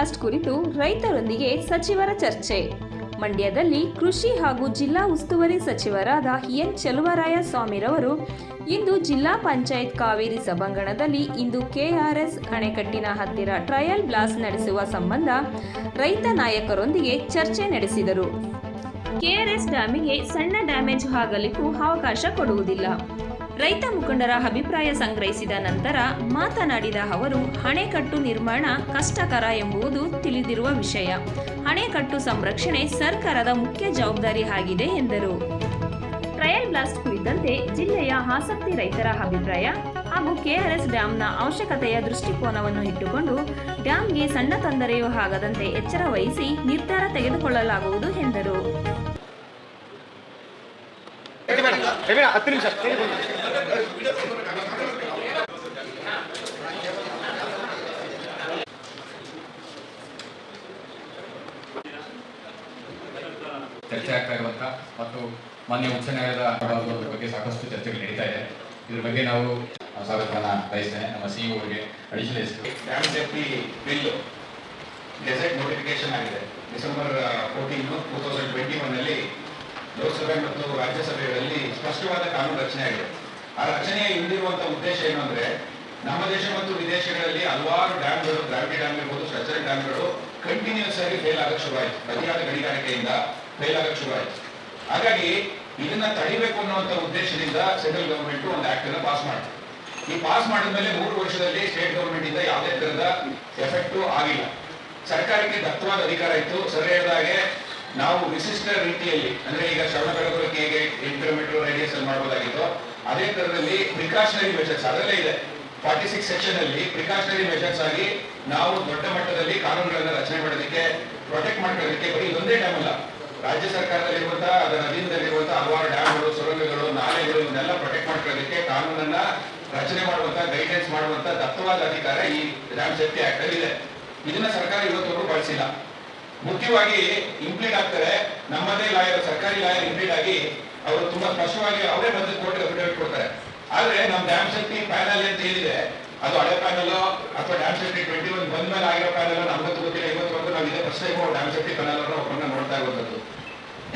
Blast ಕುರಿತು ರೈತರೊಂದಿಗೆ ಸಚಿವರ ಚರ್ಚೆ. ಮಂಡ್ಯದಲ್ಲಿ ಕೃಷಿ ಹಾಗೂ ಜಿಲ್ಲಾ ಉಸ್ತುವಾರಿ ಸಚಿವರಾದ ಎನ್ ಚೆಲುವರಾಯ ಸ್ವಾಮಿರವರು ಇಂದು ಜಿಲ್ಲಾ ಪಂಚಾಯತ್ ಕಾವೇರಿ ಸಭಾಂಗಣದಲ್ಲಿ ಇಂದು ಕೆಆರ್ಎಸ್ ಅಣೆಕಟ್ಟಿನ ಹತ್ತಿರ ಟ್ರಯಲ್ ಬ್ಲಾಸ್ಟ್ ನಡೆಸುವ ಸಂಬಂಧ ರೈತ ನಾಯಕರೊಂದಿಗೆ ಚರ್ಚೆ ನಡೆಸಿದರು. ಕೆಆರ್ಎಸ್ ಡ್ಯಾಮಿಗೆ ಸಣ್ಣ ಡ್ಯಾಮೇಜ್ ಆಗಲಿಕ್ಕೂ ಅವಕಾಶ ಕೊಡುವುದಿಲ್ಲ. ರೈತ ಮುಖಂಡರ ಅಭಿಪ್ರಾಯ ಸಂಗ್ರಹಿಸಿದ ನಂತರ ಮಾತನಾಡಿದ ಅವರು, ಅಣೆಕಟ್ಟು ನಿರ್ಮಾಣ ಕಷ್ಟಕರ ಎಂಬುದು ತಿಳಿದಿರುವ ವಿಷಯ. ಅಣೆಕಟ್ಟು ಸಂರಕ್ಷಣೆ ಸರ್ಕಾರದ ಮುಖ್ಯ ಜವಾಬ್ದಾರಿ ಆಗಿದೆ ಎಂದರು. ಟ್ರಯಲ್ ಬ್ಲಾಸ್ಟ್ ಕುರಿತಂತೆ ಜಿಲ್ಲೆಯ ಆಸಕ್ತಿ ರೈತರ ಅಭಿಪ್ರಾಯ ಹಾಗೂ ಕೆಆರ್ಎಸ್ ಡ್ಯಾಂನ ಅವಶ್ಯಕತೆಯ ದೃಷ್ಟಿಕೋನವನ್ನು ಇಟ್ಟುಕೊಂಡು ಡ್ಯಾಂಗೆ ಸಣ್ಣ ತೊಂದರೆಯೂ ಆಗದಂತೆ ಎಚ್ಚರ ವಹಿಸಿ ನಿರ್ಧಾರ ತೆಗೆದುಕೊಳ್ಳಲಾಗುವುದು ಎಂದರು. ಚರ್ಚೆ ಆಗ್ತಾ ಇರುವಂತ ಮತ್ತು ಮಾನ್ಯ ಉಚ್ಚ ನ್ಯಾಯಾಲಯದ ಬಗ್ಗೆ ಸಾಕಷ್ಟು ಚರ್ಚೆಗಳು ನಡೀತಾ ಇದೆ. ಇದ್ರ ಬಗ್ಗೆ ನಾವು ಸ್ವಾಗತವನ್ನ ಬಯಸ್ತೇನೆ. ನಮ್ಮ ಸಿಇಒ ಅವರಿಗೆ additional dam safety bill notification ಆಗಿದೆ. December fourteen two thousand twenty ಒನ್ನಲ್ಲಿ ಲೋಕಸಭೆ ಮತ್ತು ರಾಜ್ಯಸಭೆಗಳಲ್ಲಿ ಸ್ಪಷ್ಟವಾದ ಕಾನೂನು ರಚನೆ ಆಗಿದೆ. ಆ ಹಿಂದಿರುವಂತಹ ಉದ್ದೇಶ ಏನು ಅಂದ್ರೆ, ನಮ್ಮ ದೇಶ ಮತ್ತು ವಿದೇಶಗಳಲ್ಲಿ ಹಲವಾರು ಡ್ಯಾಮ್ಗಳು ಗ್ರಾವಿಟಿ ಡ್ಯಾಮ್ ಇರ್ಬೋದು ಸ್ಟ್ರಕ್ಚರ್ ಡ್ಯಾಮ್ಗಳು ಕಂಟಿನ್ಯೂಸ್ ಆಗಿ ಫೇಲ್ ಆಗಕ್ಕೆ ಶುರುವಾಯಿತು ಅತಿಯಾದ ಗಣಿಗಾರಿಕೆಯಿಂದ ಫೇಲ್ ಆಗಕ್ಕೆ ಶುರುವಾಯಿತು ಹಾಗಾಗಿ ಇದನ್ನ ತಡಿಬೇಕು ಅನ್ನುವಂಥ ಉದ್ದೇಶದಿಂದ ಸೆಂಟ್ರಲ್ ಗವರ್ಮೆಂಟ್ ಒಂದು ಆಕ್ಟ್ ಅನ್ನ ಪಾಸ್ ಮಾಡಿತು. ಈ ಪಾಸ್ ಮಾಡಿದ್ಮೇಲೆ ಮೂರು ವರ್ಷದಲ್ಲಿ ಸ್ಟೇಟ್ ಗವರ್ಮೆಂಟ್ ಇಂದ ಯಾವುದೇ ತರಹದ ಎಫೆಕ್ಟ್ ಆಗಿಲ್ಲ. ಸರ್ಕಾರಕ್ಕೆ ದತ್ತವಾದ ಅಧಿಕಾರ ಇತ್ತು. ಸರಿಯಾದಾಗೆ ನಾವು ವಿಶಿಷ್ಟ ರೀತಿಯಲ್ಲಿ, ಅಂದ್ರೆ ಈಗ ಶ್ರವಣ ಬೆಳಗುರಕ್ಕೆ ಹೇಗೆ ಎಂಟು ಕಿಲೋಮೀಟರ್ ರೇಡಿಯಸ್ ಅಲ್ಲಿ ಮಾಡಬಹುದಾಗಿತ್ತು ಅದೇ ತರದಲ್ಲಿ ಪ್ರಿಕಾಷನರಿ ಮೆಷರ್ಸ್ ಅದರಲ್ಲೇ ಇದೆ. ಫಾರ್ಟಿ ಸಿಕ್ಸ್ ಸೆಕ್ಷನ್ ಅಲ್ಲಿ ಪ್ರಿಕಾಷನರಿ ಮೆಷರ್ಸ್ ಆಗಿ ನಾವು ದೊಡ್ಡ ಮಟ್ಟದಲ್ಲಿ ಕಾನೂನುಗಳನ್ನ ರಚನೆ ಮಾಡೋದಕ್ಕೆ ಪ್ರೊಟೆಕ್ಟ್ ಮಾಡ್ಕೊಳ್ಳೋದಕ್ಕೆ ಬರೀ ಇದೊಂದೇ ಡ್ಯಾಮ್ ಅಲ್ಲ. ರಾಜ್ಯ ಸರ್ಕಾರದಲ್ಲಿರುವಂತಹ ಅದರ ಅಧೀನದಲ್ಲಿರುವಂತಹ ಹಲವಾರು ಡ್ಯಾಮ್ಗಳು ಸುರಂಗಗಳು, ನಾಲೆಗಳು, ಇವನ್ನೆಲ್ಲ ಪ್ರೊಟೆಕ್ಟ್ ಮಾಡ್ಕೊಳ್ಳೋದಕ್ಕೆ ಕಾನೂನನ್ನ ರಚನೆ ಮಾಡುವಂತಹ ಗೈಡೆನ್ಸ್ ಮಾಡುವಂತ ದತ್ತವಾದ ಅಧಿಕಾರ ಈ ಡ್ಯಾಮ್ ಸೇಫ್ಟಿ ಆಕ್ಟ್ ಅಲ್ಲಿ ಇದೆ. ಇದನ್ನ ಸರ್ಕಾರ ಇವತ್ತವರೆಗೂ ಬಳಸಿಲ್ಲ. ಮುಖ್ಯವಾಗಿ ಇಂಪ್ಲೀಡ್ ಆಗ್ತಾರೆ, ನಮ್ಮದೇ ಲಾಯರ್ ಸರ್ಕಾರಿ ಲಾಯರ್ ಇಂಪ್ಲೀಡ್ ಆಗಿ ಅವರು ತುಂಬಾ ಸ್ಪಷ್ಟವಾಗಿ ಅವರೇ ಬಂದು ಕೋರ್ಟ್ ಅಫಿಡವಿಟ್ ಕೊಡ್ತಾರೆ. ಆದ್ರೆ ನಮ್ಮ ಡ್ಯಾಮ್ ಶಕ್ತಿ ಪ್ಯಾನಲ್ ಅಂತ ಏನಿದೆ ಅದು ಹಳೆ ಪ್ಯಾನಲ್ ಅಥವಾ ಡ್ಯಾಮ್ ಶಕ್ತಿ ಟ್ವೆಂಟಿ ಒನ್ ಬಂದ ಮೇಲೆ ಆಗಿರೋ ಪ್ಯಾನಲ್ ನಮ್ಗೆ ಗೊತ್ತಿಲ್ಲ. ಇವತ್ತುವರೆಗೂ ನಾವು ಇದೇ ಫಸ್ಟ್ ಟೈಮ್ ಡ್ಯಾಮ್ ಶಕ್ತಿ ಪ್ಯಾನಲ್ ಒಬ್ಬರನ್ನ ನೋಡ್ತಾ ಇರುವಂತದ್ದು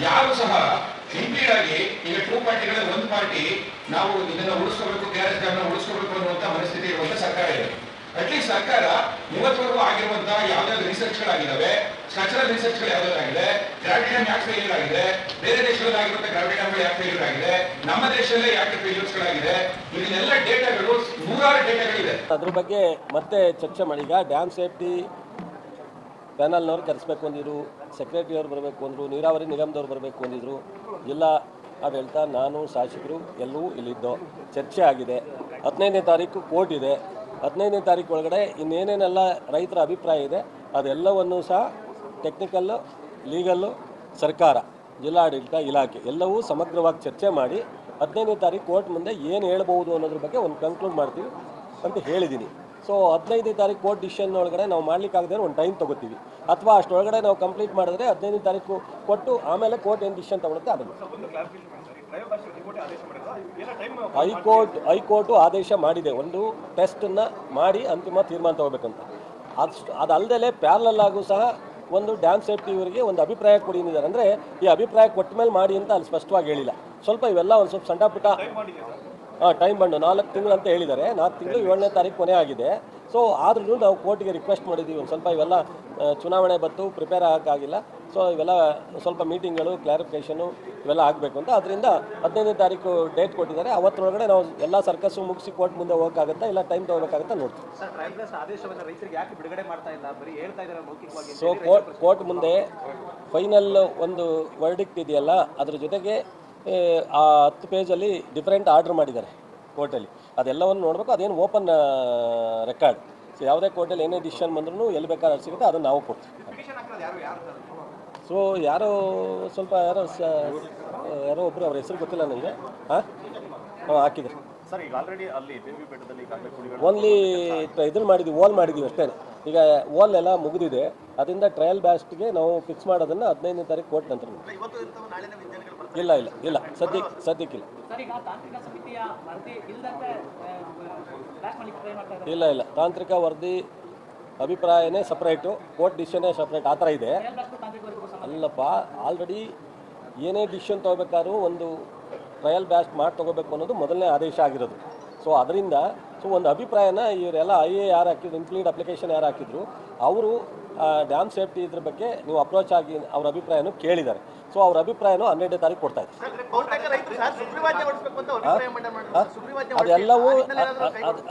ಯಾರು ಸಹ ಇಂಪ್ಲೀಡ್ ಆಗಿ ಈಗ ಟೂ ಪಾರ್ಟಿಗಳ, ಒಂದು ಪಾರ್ಟಿ ನಾವು ಇದನ್ನ ಉಳಿಸ್ಕೋಬೇಕು, ಕೆ ಆರ್ ಎಸ್ ಉಳಿಸ್ಕೋಬೇಕು ಅನ್ನುವಂತ ಮನಸ್ಥಿತಿ ಇರುವಂತ ಸರ್ಕಾರ ಇದೆ. ಅಟ್ಲೀಸ್ಟ್ ಸರ್ಕಾರ ಇವತ್ತವರೆಗೂ ಆಗಿರುವಂತಹ ಯಾವ್ದಾದ್ರು ರಿಸರ್ಚ್ ಗಳಾಗಿದ್ದಾವೆ ಸ್ಟ್ರಕ್ಚರಲ್ ರಿಸರ್ಚ್ಗಳು ಯಾವ್ದಾದ್ರು ಗ್ರಾವಿಟಿ ಡ್ಯಾಮ್ ಯಾಕೆ ಫೇಲ್ಯೂರ್ ಆಗಿದೆ, ಬೇರೆ ದೇಶಗಳಲ್ಲಿ ಆಗಿರುವಂತಹ ಗ್ರಾವಿಟಿ ಡ್ಯಾಮ್ ಯಾಕೆ ಫೇಲ್ಯೂರ್ ಆಗಿದೆ, ನಮ್ಮ ದೇಶದಲ್ಲೇ ಯಾಕೆ ಫೇಲ್ಯೂರ್ಸ್ ಗಳಾಗಿದೆ ಇದನ್ನೆಲ್ಲ ಡೇಟಾಗಳು, ನೂರಾರು ಡೇಟಾಗಳಿದೆ ಅದ್ರ ಬಗ್ಗೆ ಮತ್ತೆ ಚರ್ಚೆ ಮಾಡಿ. ಈಗ ಡ್ಯಾಮ್ ಸೇಫ್ಟಿ ಪ್ಯಾನಲ್ನವ್ರು ಕರೆಸ್ಬೇಕು ಅಂದಿದ್ರು ಸೆಕ್ರೆಟರಿ ಅವ್ರು ಬರಬೇಕು ಅಂದರು, ನೀರಾವರಿ ನಿಗಮದವ್ರು ಬರಬೇಕು ಅಂದಿದ್ರು. ಇಲ್ಲ ಅದು ಹೇಳ್ತಾ, ನಾನು ಶಾಸಕರು ಎಲ್ಲವೂ ಇಲ್ಲಿದ್ದೋ. ಚರ್ಚೆ ಆಗಿದೆ. ಹದಿನೈದನೇ ತಾರೀಕು ಕೋರ್ಟ್ ಇದೆ. ಹದಿನೈದನೇ ತಾರೀಕು ಒಳಗಡೆ ಇನ್ನೇನೇನೆಲ್ಲ ರೈತರ ಅಭಿಪ್ರಾಯ ಇದೆ, ಅದೆಲ್ಲವನ್ನು ಸಹ ಟೆಕ್ನಿಕಲ್ಲು ಲೀಗಲ್ಲು ಸರ್ಕಾರ, ಜಿಲ್ಲಾಡಳಿತ ಇಲಾಖೆ ಎಲ್ಲವೂ ಸಮಗ್ರವಾಗಿ ಚರ್ಚೆ ಮಾಡಿ ಹದಿನೈದನೇ ತಾರೀಕು ಕೋರ್ಟ್ ಮುಂದೆ ಏನು ಹೇಳ್ಬೋದು ಅನ್ನೋದ್ರ ಬಗ್ಗೆ ಒಂದು ಕನ್ಕ್ಲೂಡ್ ಮಾಡ್ತೀವಿ ಅಂತ ಹೇಳಿದ್ದೀನಿ ಸೊ ಹದಿನೈದನೇ ತಾರೀಕು ಕೋರ್ಟ್ ಡಿಸಿಷನ್ ಒಳಗಡೆ ನಾವು ಮಾಡಲಿಕ್ಕಾಗದೇ ಒಂದು ಟೈಮ್ ತಗೋತೀವಿ. ಅಥವಾ ಅಷ್ಟೊಳಗಡೆ ನಾವು ಕಂಪ್ಲೀಟ್ ಮಾಡಿದ್ರೆ ಹದಿನೈದನೇ ತಾರೀಕು ಕೊಟ್ಟು ಆಮೇಲೆ ಕೋರ್ಟ್ ಏನು ಡಿಸಿಷನ್ ತಗೊಳುತ್ತೆ ಅದನ್ನು ಹೈಕೋರ್ಟ್ ಹೈಕೋರ್ಟು ಆದೇಶ ಮಾಡಿದೆ. ಒಂದು ಟೆಸ್ಟನ್ನು ಮಾಡಿ ಅಂತಿಮ ತೀರ್ಮಾನ ತಗೋಬೇಕಂತ. ಅಷ್ಟು ಅದಲ್ಲದೆ ಪ್ಯಾರಲಲ್ ಆಗೂ ಸಹ ಒಂದು ಡ್ಯಾಮ್ ಸೇಫ್ಟಿ ಇವರಿಗೆ ಒಂದು ಅಭಿಪ್ರಾಯ ಕೊಡಿ ಅಂದರೆ ಈ ಅಭಿಪ್ರಾಯ ಕೊಟ್ಟ ಮೇಲೆ ಮಾಡಿ ಅಂತ ಅಲ್ಲಿ ಸ್ಪಷ್ಟವಾಗಿ ಹೇಳಿಲ್ಲ. ಸ್ವಲ್ಪ ಇವೆಲ್ಲ ಒಂದು ಸ್ವಲ್ಪ ಸಣ್ಣ ಪುಟ್ಟ ಟೈಮ್ ಬಂಡು ನಾಲ್ಕು ತಿಂಗಳು ಅಂತ ಹೇಳಿದ್ದಾರೆ. ನಾಲ್ಕು ತಿಂಗಳು ಏಳನೇ ತಾರೀಕು ಕೊನೆ ಆಗಿದೆ. ಸೊ ಆದ್ರೂ ನಾವು ಕೋರ್ಟ್ಗೆ ರಿಕ್ವೆಸ್ಟ್ ಮಾಡಿದ್ದೀವಿ ಒಂದು ಸ್ವಲ್ಪ ಇವೆಲ್ಲ ಚುನಾವಣೆ ಬತ್ತು ಪ್ರಿಪೇರ್ ಆಗೋಕ್ಕಾಗಿಲ್ಲ ಸೊ ಇವೆಲ್ಲ ಸ್ವಲ್ಪ ಮೀಟಿಂಗ್ಗಳು ಕ್ಲಾರಿಫಿಕೇಷನು ಇವೆಲ್ಲ ಆಗಬೇಕು ಅಂತ. ಅದರಿಂದ ಹದಿನೈದನೇ ತಾರೀಕು ಡೇಟ್ ಕೊಟ್ಟಿದ್ದಾರೆ. ಅವತ್ತರೊಳಗಡೆ ನಾವು ಎಲ್ಲ ಸರ್ಕಸ್ಸು ಮುಗಿಸಿ ಕೋರ್ಟ್ ಮುಂದೆ ಹೋಗೋಕ್ಕಾಗತ್ತಾ ಇಲ್ಲ ಟೈಮ್ ತೊಗೋಬೇಕಾಗತ್ತಾ ನೋಡ್ತೀವಿ. ಸೊ ಕೋರ್ಟ್ ಕೋರ್ಟ್ ಮುಂದೆ ಫೈನಲ್ ಒಂದು ವರ್ಡಿಕ್ಟ್ ಇದೆಯಲ್ಲ ಅದ್ರ ಜೊತೆಗೆ ಆ ಹತ್ತು ಪೇಜಲ್ಲಿ ಡಿಫ್ರೆಂಟ್ ಆರ್ಡ್ರ್ ಮಾಡಿದ್ದಾರೆ ಕೋರ್ಟಲ್ಲಿ ಅದೆಲ್ಲವನ್ನು ನೋಡಬೇಕು ಅದೇನು ಓಪನ್ ರೆಕಾರ್ಡ್ ಸೊ ಯಾವುದೇ ಕೋರ್ಟಲ್ಲಿ ಏನೇ ಡಿಸಿಷನ್ ಬಂದ್ರೂ ಎಲ್ಲಿ ಬೇಕಾದ್ರೆ ಸಿಗುತ್ತೆ ಅದನ್ನು ನಾವು ಕೊಡ್ತೀವಿ. ಸೊ ಯಾರೋ ಸ್ವಲ್ಪ ಯಾರೋ ಸ ಯಾರೋ ಒಬ್ಬರು ಅವ್ರ ಹೆಸರು ಗೊತ್ತಿಲ್ಲ ನನಗೆ. ಹಾಂ? ಹಾಂ ಕುಡಿಗಳು ಓನ್ಲಿ ಇದನ್ನು ಮಾಡಿದ್ವಿ ಓಲ್ ಮಾಡಿದ್ದೀವಿ ಅಷ್ಟೇ ಈಗ ಓಲ್ ಎಲ್ಲ ಮುಗಿದಿದೆ. ಅದರಿಂದ ಟ್ರಯಲ್ ಬ್ಯಾಸ್ಟ್ಗೆ ನಾವು ಫಿಕ್ಸ್ ಮಾಡೋದನ್ನು ಹದಿನೈದನೇ ತಾರೀಕು ಕೋರ್ಟ್ ನಂತರ ಇಲ್ಲ ಇಲ್ಲ ಇಲ್ಲ. ಸದ್ಯಕ್ಕೆ ಸದ್ಯಕ್ಕಿಲ್ಲ ಇಲ್ಲ. ಇಲ್ಲ ತಾಂತ್ರಿಕ ವರದಿ ಅಭಿಪ್ರಾಯನೇ ಸಪ್ರೇಟು. ಕೋರ್ಟ್ ಡಿಸಿಷನ್ನೇ ಸಪ್ರೇಟ್. ಆ ಥರ ಇದೆ. ಅಲ್ಲಪ್ಪ ಆಲ್ರೆಡಿ ಏನೇ ಡಿಸಿಷನ್ ತೊಗೋಬೇಕಾದ್ರೂ ಒಂದು ಟ್ರಯಲ್ ಬ್ಯಾಚ್ ಮಾಡಿ ತೊಗೋಬೇಕು ಅನ್ನೋದು ಮೊದಲನೇ ಆದೇಶ ಆಗಿರೋದು. ಸೊ ಅದರಿಂದ ಸೊ ಒಂದು ಅಭಿಪ್ರಾಯನ ಇವರೆಲ್ಲ ಐ ಎ ಯಾರು ಹಾಕಿದ್ರು ಇನ್ಕ್ಲೂಡ್ ಅಪ್ಲಿಕೇಶನ್ ಯಾರು ಹಾಕಿದ್ರು ಅವರು ಡ್ಯಾಮ್ ಸೇಫ್ಟಿ ಇದ್ರ ಬಗ್ಗೆ ನೀವು ಅಪ್ರೋಚ್ ಆಗಿ ಅವ್ರ ಅಭಿಪ್ರಾಯನೂ ಕೇಳಿದ್ದಾರೆ. ಸೊ ಅವ್ರ ಅಭಿಪ್ರಾಯನೂ ಹನ್ನೆರಡನೇ ತಾರೀಕು ಕೊಡ್ತಾ ಇದ್ದಾರೆ ಅದೆಲ್ಲವೂ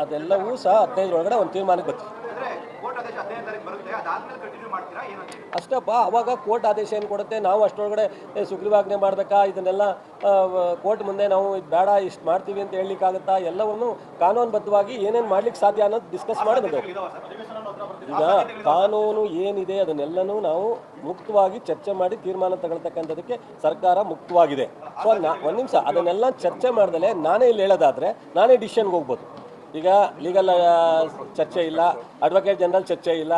ಅದೆಲ್ಲವೂ ಸಹ ಹದಿನೈದರೊಳಗಡೆ ಒಂದು ತೀರ್ಮಾನಕ್ಕೆ ಬರ್ತೀವಿ ಅಂದ್ರೆ ಕೋರ್ಟ್ ಆದೇಶ ಹದಿನೈದು ತಾರೀಕು ಬರುತ್ತೆ ಅದಾದ್ಮೇಲೆ ಕಂಟಿನ್ಯೂ ಮಾಡ್ತೀರಾ ಏನಂತೀರಿ ಅಷ್ಟಪ್ಪ ಅವಾಗ ಕೋರ್ಟ್ ಆದೇಶ ಏನು ಕೊಡುತ್ತೆ? ನಾವು ಅಷ್ಟರೊಳಗಡೆ ಸುಗ್ರೀವಾಜ್ಞೆ ಮಾಡಬೇಕಾ? ಇದನ್ನೆಲ್ಲ ಕೋರ್ಟ್ ಮುಂದೆ ನಾವು ಇದು ಬೇಡ ಇಷ್ಟು ಮಾಡ್ತೀವಿ ಅಂತ ಹೇಳಲಿಕ್ಕಾಗತ್ತಾ? ಎಲ್ಲವನ್ನು ಕಾನೂನುಬದ್ಧವಾಗಿ ಏನೇನು ಮಾಡ್ಲಿಕ್ಕೆ ಸಾಧ್ಯ ಅನ್ನೋದು ಡಿಸ್ಕಸ್ ಮಾಡಬೇಕು. ಈಗ ಕಾನೂನು ಏನಿದೆ ಅದನ್ನೆಲ್ಲನೂ ನಾವು ಮುಕ್ತವಾಗಿ ಚರ್ಚೆ ಮಾಡಿ ತೀರ್ಮಾನ ತಗೊಳ್ತಕ್ಕಂಥದಕ್ಕೆ ಸರ್ಕಾರ ಮುಕ್ತವಾಗಿದೆ. ಸೊ ಒಂದು ನಿಮಿಷ ಅದನ್ನೆಲ್ಲ ಚರ್ಚೆ ಮಾಡ್ದಲೆ ನಾನೇ ಇಲ್ಲಿ ಹೇಳೋದಾದ್ರೆ ನಾನೇ ಡಿಸಿಷನ್ಗೆ ಹೋಗ್ಬೋದು. ಈಗ ಲೀಗಲ್ ಚರ್ಚೆ ಇಲ್ಲ ಅಡ್ವೊಕೇಟ್ ಜನರಲ್ ಚರ್ಚೆ ಇಲ್ಲ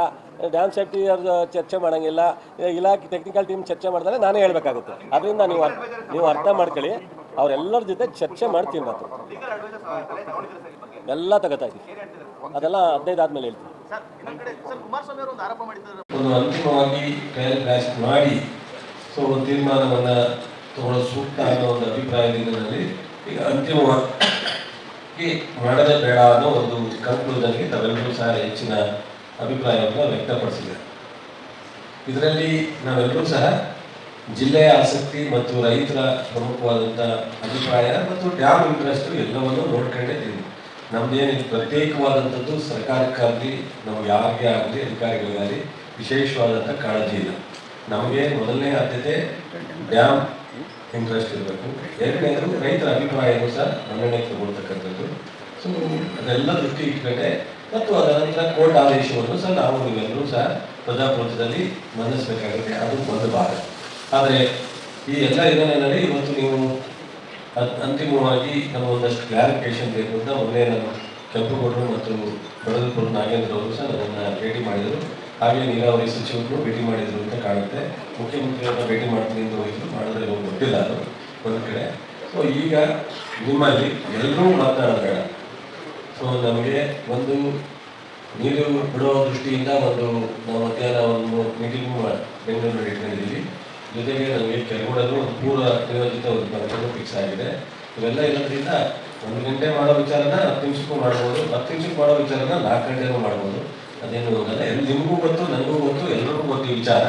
ಡ್ಯಾಮ್ ಸೇಫ್ಟಿ ಚರ್ಚೆ ಮಾಡೋಂಗಿಲ್ಲ ಇಲಾಖೆ ಟೆಕ್ನಿಕಲ್ ಟೀಮ್ ಚರ್ಚೆ ಮಾಡಿದ್ರೆ ನಾನೇ ಹೇಳಬೇಕಾಗುತ್ತೆ. ಅದರಿಂದ ನೀವು ನೀವು ಅರ್ಥ ಮಾಡ್ಕೊಳ್ಳಿ, ಅವರೆಲ್ಲರ ಜೊತೆ ಚರ್ಚೆ ಮಾಡ್ತೀನಿ ಮಾತು ಲೀಗಲ್ ಅಡ್ವೈಸರ್ ತಲೆ ತಗೊಂಡಿದ್ದಾರೆ ಸರ್ ಈ ಬಗ್ಗೆ ಎಲ್ಲ ತಗೋತಾ ಇದ್ದೀವಿ. ಏನ್ ಅದೆಲ್ಲ ಹದಿನೈದು ಆದ್ಮೇಲೆ ಹೇಳ್ತೀನಿ. ಒಂದು ಅಂತಿಮವಾಗಿ ಬ್ಲಾಸ್ಟ್ ಮಾಡಿ, ಸೊ ಒಂದು ತೀರ್ಮಾನವನ್ನು ತಗೊಳ್ಳೋದು ಸೂಕ್ತ ಅನ್ನೋ ಒಂದು ಅಭಿಪ್ರಾಯದಿಂದ ಈಗ ಅಂತಿಮವಾಗಿ ಮಾಡದೇ ಬೇಡ ಅನ್ನೋ ಒಂದು ಕನ್ಕ್ಲೂಷನ್ಗೆ ತಾವೆಲ್ಲರೂ ಸಹ ಹೆಚ್ಚಿನ ಅಭಿಪ್ರಾಯವನ್ನು ವ್ಯಕ್ತಪಡಿಸಿದೆ ಇದರಲ್ಲಿ ನಾವೆಲ್ಲರೂ ಸಹ ಜಿಲ್ಲೆಯ ಆಸಕ್ತಿ ಮತ್ತು ರೈತರ ಪ್ರಮುಖವಾದಂಥ ಅಭಿಪ್ರಾಯ ಮತ್ತು ಡ್ಯಾಮ್ ಇಂಟ್ರೆಸ್ಟ್ ಎಲ್ಲವನ್ನೂ ನೋಡ್ಕೊಂಡಿದ್ದೀವಿ ನಮ್ದೇನು ಪ್ರತ್ಯೇಕವಾದಂಥದ್ದು ಸರ್ಕಾರಕ್ಕಾಗಲಿ, ನಾವು ಯಾರಿಗೆ ಆಗಲಿ, ಅಧಿಕಾರಿಗಳಿಗಾಗಲಿ ವಿಶೇಷವಾದಂಥ ಕಾಳಜಿ ಇಲ್ಲ. ನಮಗೆ ಮೊದಲನೇ ಆದ್ಯತೆ ಡ್ಯಾಮ್ ಇಂಟ್ರೆಸ್ಟ್ ಇರಬೇಕು. ಎರಡನೇದು ರೈತರ ಅಭಿಪ್ರಾಯನೂ ಸಹ ಮನ್ನಣೆಗೆ ತಗೊಳ್ತಕ್ಕಂಥದ್ದು. ಸೊ ಅದೆಲ್ಲ ದೃಷ್ಟಿ ಇಟ್ಕೊಂಡೆ. ಮತ್ತು ಅದರ ನಂತರ ಕೋರ್ಟ್ ಆದೇಶವನ್ನು ಸಹ ನಾವು ನೀವೆಲ್ಲರೂ ಸಹ ಪ್ರಜಾಪ್ರಭುತ್ವದಲ್ಲಿ ಮನ್ನಿಸಬೇಕಾಗುತ್ತೆ ಅದು ಒಂದು ಭಾಗ. ಆದರೆ ಈ ಎಲ್ಲ ಹಿನ್ನೆಲೆಯಲ್ಲಿ ಇವತ್ತು ನೀವು ಅಂತಿಮವಾಗಿ ನಮ್ಮ ಒಂದಷ್ಟು ಕ್ಲಾರಿಫಿಕೇಶನ್ ಬೇಕು ಅಂತ ಒಂದೇ ನಮ್ಮ ಕೆಂಪುಗೌಡರು ಮತ್ತು ಬಡದಪುರ ನಾಗೇಂದ್ರ ಅವರು ಸಹ ನನ್ನನ್ನು ಭೇಟಿ ಮಾಡಿದರು. ಹಾಗೆ ನೀರಾವರಿ ಸಚಿವರನ್ನು ಭೇಟಿ ಮಾಡಿದ್ರು ಅಂತ ಕಾಣುತ್ತೆ. ಮುಖ್ಯಮಂತ್ರಿಯವ್ರನ್ನ ಭೇಟಿ ಮಾಡ್ತೀನಿ ಅಂತ ಹೋಗಿದ್ರು. ಮಾಡಿದ್ರೆ ಇವಾಗ ಗೊತ್ತಿಲ್ಲ ಅದು. ಒಂದು ಕಡೆ. ಸೊ ಈಗ ನಿಮ್ಮಲ್ಲಿ ಎಲ್ಲರೂ ಮಾತನಾಡಬೇಡ. ಸೊ ನಮಗೆ ಒಂದು ನೀರು ಬಿಡೋ ದೃಷ್ಟಿಯಿಂದ ಒಂದು ನಾವು ಮಧ್ಯಾಹ್ನ ಒಂದು ಮೀಟಿಂಗ್ ಬೆಂಗಳೂರಲ್ಲಿ ಇಟ್ಕೊಂಡಿದ್ದೀವಿ. ಜೊತೆಗೆ ನಮಗೆ ಕೆಲವೊಡಲು ಒಂದು ಪೂರ್ವ ನಿಯೋಜಿತ ಒಂದು ಕಾರ್ಯಕ್ರಮ ಫಿಕ್ಸ್ ಆಗಿದೆ. ಇವೆಲ್ಲ ಇರೋದ್ರಿಂದ ಒಂದು ಗಂಟೆ ಮಾಡೋ ವಿಚಾರನ ಹತ್ತು ನಿಮಿಷಕ್ಕೂ ಮಾಡ್ಬೋದು, ಹತ್ತು ನಿಮಿಷಕ್ಕೆ ಮಾಡೋ ವಿಚಾರನ ನಾಲ್ಕು ಗಂಟೆಗೂ ಮಾಡ್ಬೋದು. ಅದೇನು ನಿಮಗೂ ಗೊತ್ತು ನನಗೂ ಗೊತ್ತು ಎಲ್ಲರಿಗೂ ಗೊತ್ತು ವಿಚಾರ.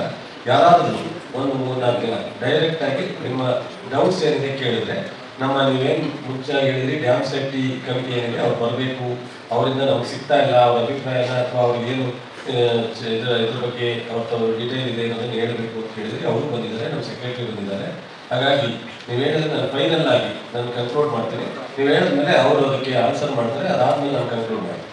ಯಾರಾದರೂ ಒಂದು ಮೂರ್ನಾಲ್ಕು ದಿನ ಡೈರೆಕ್ಟ್ ಆಗಿ ನಿಮ್ಮ ಡೌಟ್ಸ್ ಏನಿದೆ ಕೇಳಿದ್ರೆ ನಮ್ಮ ನೀವೇನು ಮುಖ್ಯವಾಗಿ ಹೇಳಿದ್ರಿ ಡ್ಯಾಮ್ ಸೇಫ್ಟಿ ಕಮಿಟಿ ಏನಿದೆ, ಅವ್ರು ಬರಬೇಕು, ಅವರಿಂದ ನಮ್ಗೆ ಸಿಗ್ತಾ ಇಲ್ಲ, ಅವ್ರ ಅಭಿಪ್ರಾಯನ ಅಥವಾ ಅವ್ರಿಗೆ ಏನು ಇದರ, ಇದ್ರ ಬಗ್ಗೆ ಅವ್ರ ಡೀಟೇಲ್ ಇದೆ ಅನ್ನೋದನ್ನು ಹೇಳಬೇಕು ಅಂತ ಹೇಳಿದ್ರೆ, ಅವರು ಬಂದಿದ್ದಾರೆ ನಮ್ಮ ಸೆಕ್ರೆಟರಿ ಬಂದಿದ್ದಾರೆ. ಹಾಗಾಗಿ ನೀವು ಹೇಳಿದ್ರೆ ನಾನು ಫೈನಲ್ ಆಗಿ ನಾನು ಕನ್ಕ್ಲೂಡ್ ಮಾಡ್ತೀನಿ. ನೀವು ಹೇಳಿದ್ಮೇಲೆ ಅವರು ಅದಕ್ಕೆ ಆನ್ಸರ್ ಮಾಡ್ತಾರೆ, ಅದಾದ್ಮೇಲೆ ನಾನು ಕನ್ಕ್ಲೂಡ್ ಮಾಡ್ತೀನಿ.